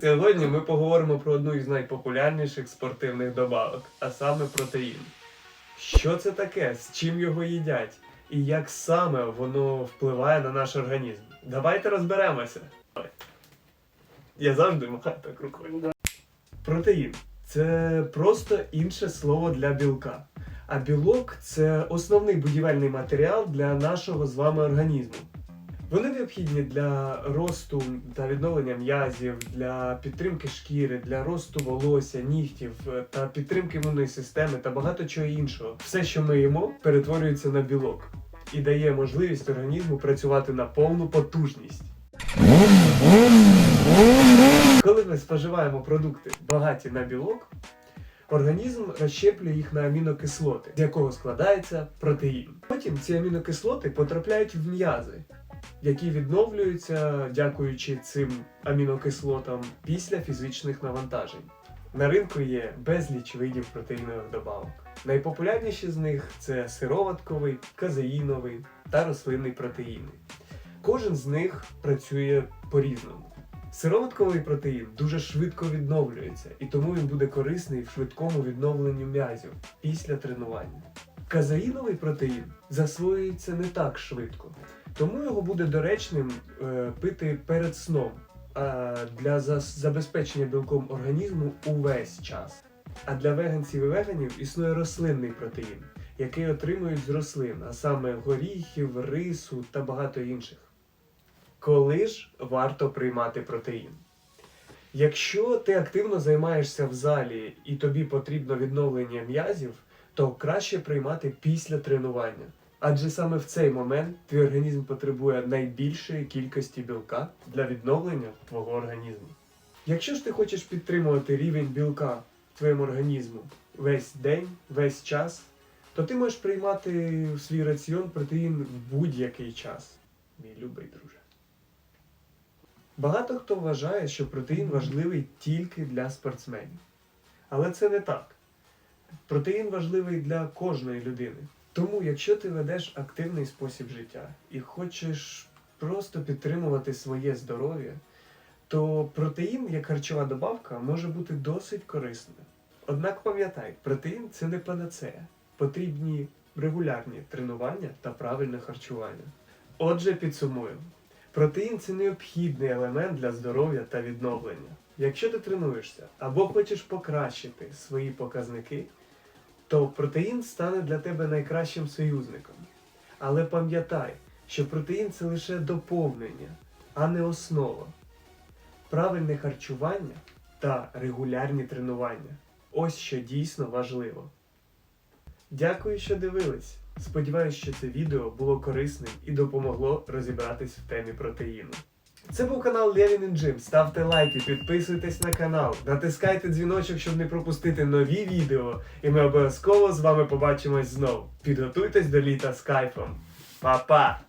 Сьогодні ми поговоримо про одну із найпопулярніших спортивних добавок, а саме протеїн. Що це таке, з чим його їдять, і як саме воно впливає на наш організм? Давайте розберемося. Я завжди махаю так рукою. Протеїн це просто інше слово для білка. А білок це основний будівельний матеріал для нашого з вами організму. Вони необхідні для росту та відновлення м'язів, для підтримки шкіри, для росту волосся, нігтів е, та підтримки імунної системи та багато чого іншого. Все, що ми їмо, перетворюється на білок і дає можливість організму працювати на повну потужність. Коли ми споживаємо продукти багаті на білок, організм розщеплює їх на амінокислоти, з якого складається протеїн. Потім ці амінокислоти потрапляють в м'язи, які відновлюються дякуючи цим амінокислотам після фізичних навантажень. На ринку є безліч видів протеїнових добавок. Найпопулярніші з них це сироватковий, казеїновий та рослинний протеїни. Кожен з них працює по-різному. Сироватковий протеїн дуже швидко відновлюється, і тому він буде корисний в швидкому відновленню м'язів після тренування. Казеїновий протеїн засвоюється не так швидко, тому його буде доречним е, пити перед сном для забезпечення білком організму увесь час. А для веганців і веганів існує рослинний протеїн, який отримують з рослин, а саме горіхів, рису та багато інших. Коли ж варто приймати протеїн? Якщо ти активно займаєшся в залі і тобі потрібно відновлення м'язів, то краще приймати після тренування. Адже саме в цей момент твій організм потребує найбільшої кількості білка для відновлення твого організму. Якщо ж ти хочеш підтримувати рівень білка в твоєму організму весь день, весь час, то ти можеш приймати в свій раціон протеїн в будь-який час, мій любий друже. Багато хто вважає, що протеїн важливий тільки для спортсменів. Але це не так. Протеїн важливий для кожної людини. Тому, якщо ти ведеш активний спосіб життя і хочеш просто підтримувати своє здоров'я, то протеїн як харчова добавка може бути досить корисним. Однак пам'ятай, протеїн це не панацея. Потрібні регулярні тренування та правильне харчування. Отже, підсумую. Протеїн це необхідний елемент для здоров'я та відновлення. Якщо ти тренуєшся або хочеш покращити свої показники, то протеїн стане для тебе найкращим союзником. Але пам'ятай, що протеїн це лише доповнення, а не основа. Правильне харчування та регулярні тренування ось що дійсно важливо. Дякую, що дивились. Сподіваюсь, що це відео було корисним і допомогло розібратись в темі протеїну. Це був канал and Jim. Ставте лайки, підписуйтесь на канал, натискайте дзвіночок, щоб не пропустити нові відео, і ми обов'язково з вами побачимось знову. Підготуйтесь до літа з кайфом. Па-па!